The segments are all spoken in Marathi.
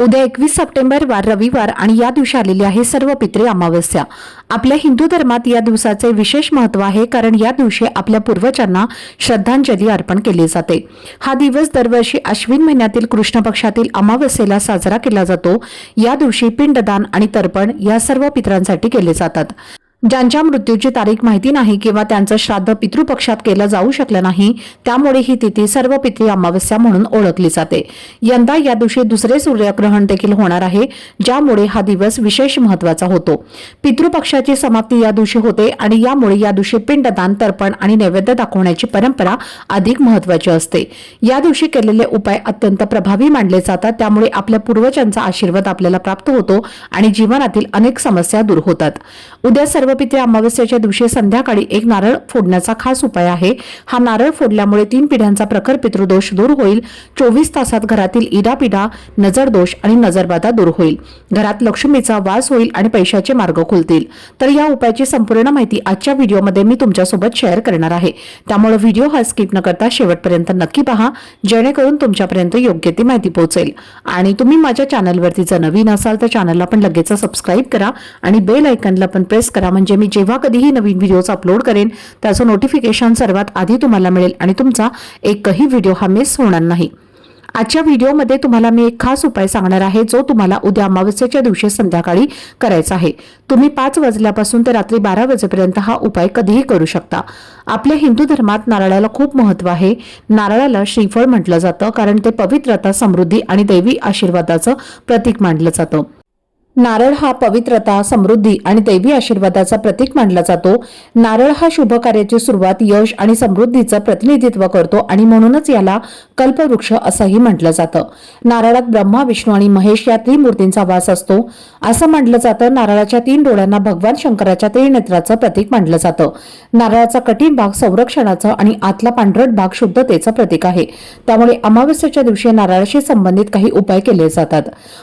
उद्या एकवीस सप्टेंबर वार रविवार आणि या दिवशी आलेली आहे सर्व पितृ अमावस्या. आपल्या हिंदू धर्मात या दिवसाचे विशेष महत्त्व आहे कारण या दिवशी आपल्या पूर्वजांना श्रद्धांजली अर्पण केली जाते. हा दिवस दरवर्षी अश्विन महिन्यातील कृष्ण पक्षातील अमावस्येला साजरा केला जातो. या दिवशी पिंडदान आणि तर्पण या सर्व पितरांसाठी केले जातात. ज्यांच्या मृत्यूची तारीख माहिती नाही किंवा त्यांचं श्राद्ध पितृपक्षात केलं जाऊ शकलं नाही त्यामुळे ही तिथी सर्व पितृ अमावस्या म्हणून ओळखली जाते. यंदा या दिवशी दुसरे सूर्यग्रहण देखील होणार आहे ज्यामुळे हा दिवस विशेष महत्त्वाचा होतो. पितृपक्षाची समाप्ती या दिवशी होते आणि यामुळे या दिवशी पिंडदान तर्पण आणि नैवेद्य दाखवण्याची परंपरा अधिक महत्वाची असते. या दिवशी केलेले उपाय अत्यंत प्रभावी मानले जातात त्यामुळे आपल्या पूर्वजांचा आशीर्वाद आपल्याला प्राप्त होतो आणि जीवनातील अनेक समस्या दूर होतात. उद्या सर्व सर्वपित्री अमावस्याच्या दिवशी संध्याकाळी एक नारळ फोडण्याचा खास उपाय आहे. हा नारळ फोडल्यामुळे तीन पिढ्यांचा प्रखर पितृदोष दूर होईल. चोवीस तासात घरातील इडापिडा नजरदोष आणि नजरबाधा दूर होईल. घरात लक्ष्मीचा वास होईल आणि पैशाचे मार्ग खुलतील. तर या उपायाची संपूर्ण माहिती आजच्या व्हिडिओमध्ये मी तुमच्यासोबत शेअर करणार आहे. त्यामुळे व्हिडिओ हा स्किप न करता शेवटपर्यंत नक्की पहा. जेणेकरून तुमच्यापर्यंत योग्य ती माहिती पोहोचेल. आणि तुम्ही माझ्या चॅनलवरती जर नवीन असाल तर चॅनलला पण लगेच सबस्क्राईब करा आणि बेल आयकनला पण प्रेस करा. म्हणजे मी जेव्हा कधीही नवीन व्हिडिओज अपलोड करेन त्याचं नोटिफिकेशन सर्वात आधी तुम्हाला मिळेल आणि तुमचा एकही व्हिडिओ हा मिस होणार नाही. आजच्या व्हिडिओमध्ये तुम्हाला मी एक खास उपाय सांगणार आहे जो तुम्हाला उद्या अमावस्येच्या दिवशी संध्याकाळी करायचा आहे. तुम्ही पाच वाजल्यापासून ते रात्री बारा वाजेपर्यंत हा उपाय कधीही करू शकता. आपल्या हिंदू धर्मात नारळाला खूप महत्त्व आहे. नारळाला श्रीफळ म्हटलं जातं कारण ते पवित्रता समृद्धी आणि दैवी आशीर्वादाचं प्रतीक मानलं जातं. नारळ हा पवित्रता समृद्धी आणि दैवी आशीर्वादाचा प्रतीक मानला जातो. नारळ हा शुभ कार्याची सुरुवात यश आणि समृद्धीचं प्रतिनिधित्व करतो आणि म्हणूनच याला कल्पवृक्ष असंही म्हटलं जातं. नारळात ब्रह्मा विष्णू आणि महेश या त्रिमूर्तींचा वास असतो. असं म्हटलं जातं नारळाच्या तीन डोळ्यांना भगवान शंकराच्या त्रिनेत्राचं प्रतीक मानलं जातं. नारळाचा कठीण भाग संरक्षणाचं आणि आतला पांढरट भाग शुद्धतेचं प्रतीक आहे. त्यामुळे अमावस्याच्या दिवशी नारळाशी संबंधित काही उपाय केले जातात.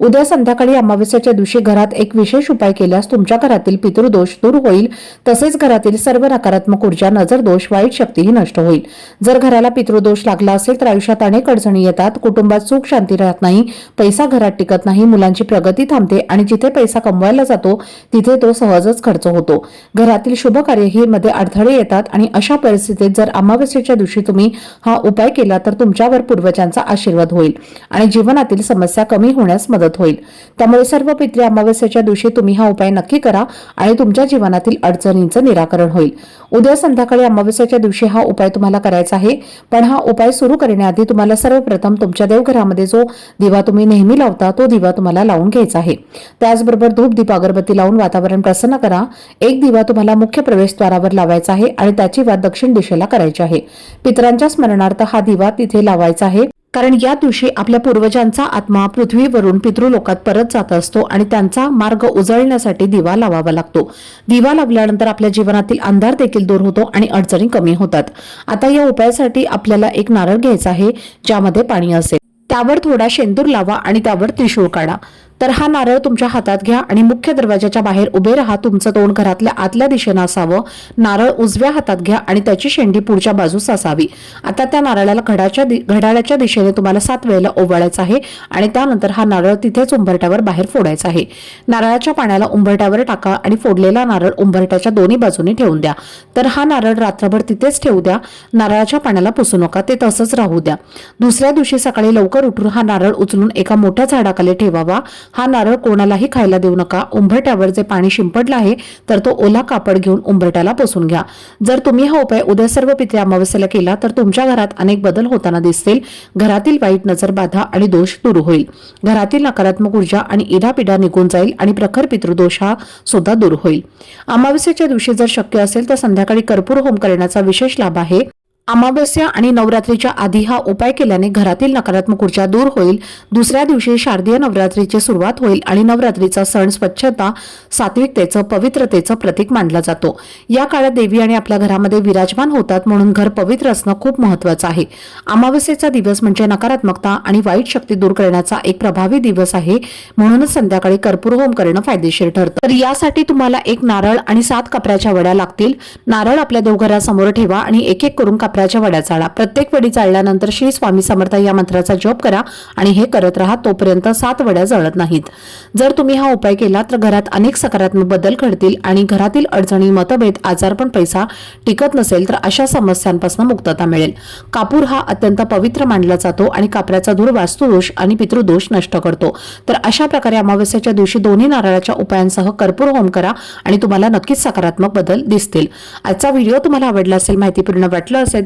उद्या संध्याकाळी अमावस्याच्या दिवशी घरात एक विशेष उपाय केल्यास तुमच्या घरातील पितृदोष दूर होईल. तसेच घरातील सर्व नकारात्मक ऊर्जा नजर दोष वाईट शक्तीही नष्ट होईल. जर घराला पितृदोष लागला असेल तर आयुष्यात अनेक अडचणी येतात. कुटुंबात सुख शांती राहत नाही. पैसा घरात टिकत नाही. मुलांची प्रगती थांबते आणि जिथे पैसा कमवायला जातो तिथे तो सहजच खर्च होतो. घरातील शुभ कार्यही मध्ये अडथळे येतात आणि अशा परिस्थितीत जर अमावस्येच्या दिवशी तुम्ही हा उपाय केला तर तुमच्यावर पूर्वजांचा आशीर्वाद होईल आणि जीवनातील समस्या कमी होण्यास मदत होईल. त्यामुळे सर्व पित्री अमावस्याच्या दिवशी तुम्ही हा उपाय नक्की करा आणि तुमच्या जीवनातील अडचणींचं निराकरण होईल. उद्या संध्याकाळी अमावस्याच्या दिवशी हा उपाय तुम्हाला करायचा आहे. पण हा उपाय सुरू करण्याआधी तुम्हाला सर्वप्रथम तुमच्या देवघरामध्ये जो दिवा तुम्ही नेहमी लावता तो दिवा तुम्हाला लावून घ्यायचा आहे. त्याचबरोबर धूप दीप अगरबत्ती लावून वातावरण प्रसन्न करा. एक दिवा तुम्हाला मुख्य प्रवेशद्वारावर लावायचा आहे आणि त्याची वाद दक्षिण दिशेला करायची आहे. पितरांच्या स्मरणार्थ हा दिवा तिथे लावायचा आहे. कारण या दिवशी आपल्या पूर्वजांचा आत्मा पृथ्वीवरून पितृलोकात परत जात असतो आणि त्यांचा मार्ग उजळण्यासाठी दिवा लावावा लागतो. दिवा लावल्यानंतर आपल्या जीवनातील अंधार देखील दूर होतो आणि अडचणी कमी होतात. आता या उपायासाठी आपल्याला एक नारळ घ्यायचा आहे ज्यामध्ये पाणी असेल. त्यावर थोडा शेंदूर लावा आणि त्यावर त्रिशूळ काढा. तर हा नारळ तुमच्या हातात घ्या आणि मुख्य दरवाजाच्या बाहेर उभे राहा. तुमचं तोंड घरातल्या आतल्या दिशेनं असावं. नारळ उजव्या हातात घ्या आणि त्याची शेंडी पुढच्या बाजूस असावी. आता त्या नारळाला घडाच्या दि- घड्याळाच्या दिशेने तुम्हाला सात वेळेला ओवाळायचं आहे आणि त्यानंतर हा नारळ तिथेच उंबरट्यावर बाहेर फोडायचा आहे. नारळाच्या पाण्याला उंबरट्यावर टाका आणि फोडलेला नारळ उंबरट्याच्या दोन्ही बाजूने ठेवून द्या. तर हा नारळ रात्रभर तिथेच ठेवू द्या. नारळाच्या पाण्याला पुसू नका. ते तसंच राहू द्या. दुसऱ्या दिवशी सकाळी लवकर उठून हा नारळ उचलून एका मोठ्या झाडाखाली ठेवावा. हा नारळ कोणालाही खायला देऊ नका. उंबरट्यावर जे पाणी शिंपडलं आहे तर तो ओला कापड घेऊन उंबरट्याला पोसून घ्या. जर तुम्ही हा उपाय उद्या सर्व पित्रे अमावस्येला केला तर तुमच्या घरात अनेक बदल होताना दिसतील. घरातील वाईट नजर बाधा आणि दोष दूर होईल. घरातील नकारात्मक ऊर्जा आणि इडापिडा निघून जाईल आणि प्रखर पितृदोष हा सुद्धा दूर होईल. अमावस्येच्या दिवशी जर शक्य असेल तर संध्याकाळी कर्पूर होम करण्याचा विशेष लाभ आहे. अमावस्या आणि नवरात्रीच्या आधी हा उपाय केल्याने घरातील नकारात्मक ऊर्जा दूर होईल. दुसऱ्या दिवशी शारदीय नवरात्रीची सुरुवात होईल आणि नवरात्रीचा सण स्वच्छता सात्विकतेचं पवित्रतेचं प्रतीक मानला जातो. या काळात देवी आणि आपल्या घरामध्ये विराजमान होतात म्हणून घर पवित्र असणं खूप महत्वाचं आहे. अमावस्येचा दिवस म्हणजे नकारात्मकता आणि वाईट शक्ती दूर करण्याचा एक प्रभावी दिवस आहे म्हणूनच संध्याकाळी कर्पूर होम करणं फायदेशीर ठरतं. तर यासाठी तुम्हाला एक नारळ आणि सात कपड्याच्या वड्या लागतील. नारळ आपल्या देवघरासमोर ठेवा आणि एक एक करून वापराच्या वड्या चाळा. प्रत्येक वडी चाळल्यानंतर श्री स्वामी समर्थ या मंत्राचा जप करा आणि हे करत राहा तोपर्यंत सात वड्या जळत नाहीत. जर तुम्ही हा उपाय केला तर घरात अनेक सकारात्मक बदल घडतील आणि घरातील अडचणी मतभेद आजारपण पैसा टिकत नसेल तर अशा समस्यांपासून मुक्तता मिळेल. कापूर हा अत्यंत पवित्र मानला जातो आणि कापराचा धूर वास्तुदोष आणि पितृदोष नष्ट करतो. तर अशा प्रकारे अमावस्याच्या दिवशी दोन्ही नारळाच्या उपायांसह कर्पूर होम करा आणि तुम्हाला नक्कीच सकारात्मक बदल दिसतील. आजचा व्हिडिओ तुम्हाला आवडला असेल माहितीपूर्ण वाटलं असेल